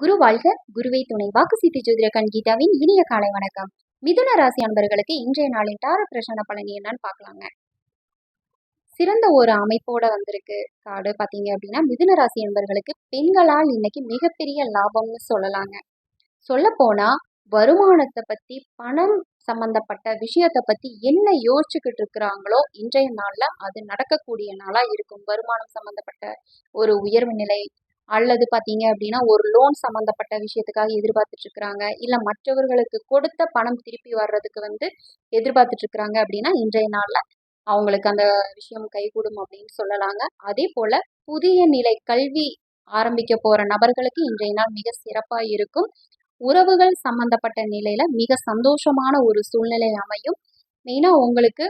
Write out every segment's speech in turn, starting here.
குரு வாழ்க குருவே துணை. வாக்கு சீட்டு ஜோதிட கண் கீதாவின் இனிய காலை வணக்கம். மிதுன ராசி அன்பர்களுக்கு இன்றைய நாளின் தார பிரசன பலனி என்னன்னு பார்க்கலாங்க. சிறந்த ஒரு அமைப்போட வந்திருக்கு காடு பார்த்தீங்க அப்படின்னா மிதுன ராசி அன்பர்களுக்கு பெண்களால் இன்னைக்கு மிகப்பெரிய லாபம்னு சொல்லலாங்க. சொல்ல போனா வருமானத்தை பத்தி பணம் சம்பந்தப்பட்ட விஷயத்தை பத்தி என்ன யோசிச்சுக்கிட்டு இருக்கிறாங்களோ இன்றைய நாள்ல அது நடக்கக்கூடிய நாளா இருக்கும். வருமானம் சம்பந்தப்பட்ட ஒரு உயர்வு நிலை அல்லது பார்த்தீங்க அப்படின்னா ஒரு லோன் சம்மந்தப்பட்ட விஷயத்துக்காக எதிர்பார்த்துட்டு இருக்கிறாங்க இல்லை மற்றவர்களுக்கு கொடுத்த பணம் திருப்பி வர்றதுக்கு வந்து எதிர்பார்த்துட்டு இருக்கிறாங்க அப்படின்னா இன்றைய நாளில் அவங்களுக்கு அந்த விஷயம் கைகூடும் அப்படின்னு சொல்லலாங்க. அதே போல் புதிய நிலை கல்வி ஆரம்பிக்க போகிற நபர்களுக்கு இன்றைய நாள் மிக சிறப்பாக இருக்கும். உறவுகள் சம்பந்தப்பட்ட நிலையில் மிக சந்தோஷமான ஒரு சூழ்நிலை அமையும். மெயினாக உங்களுக்கு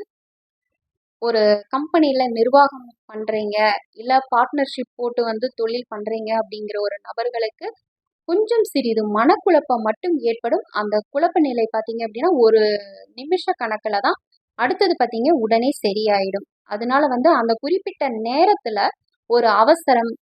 ஒரு கம்பெனியில் நிர்வாகம் பண்ணுறீங்க இல்லை பார்ட்னர்ஷிப் போட்டு வந்து தொழில் பண்ணுறீங்க அப்படிங்கிற ஒரு நபர்களுக்கு கொஞ்சம் சிறிது மனக்குழப்பம் மட்டும் ஏற்படும். அந்த குழப்ப நிலை பார்த்தீங்க அப்படின்னா ஒரு நிமிஷ கணக்கில் தான் அடுத்தது பார்த்தீங்க உடனே சரியாயிடும். அதனால வந்து அந்த குறிப்பிட்ட நேரத்தில் ஒரு அவசரம்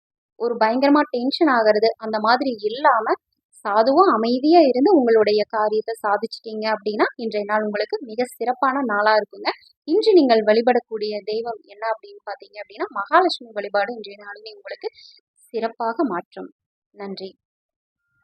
ஒரு பயங்கரமாக டென்ஷன் ஆகிறது அந்த மாதிரி இல்லாமல் சாதுவும் அமைதியாக இருந்து உங்களுடைய காரியத்தை சாதிச்சிட்டீங்க அப்படின்னா இன்றைய நாள் உங்களுக்கு மிக சிறப்பான நாளாக இருக்குங்க. இன்று நீங்கள் வழிபடக்கூடிய தெய்வம் என்ன அப்படின்னு பார்த்தீங்க அப்படின்னா மகாலட்சுமி வழிபாடு இன்றைய நாளுமே உங்களுக்கு சிறப்பாக மாற்றும். நன்றி.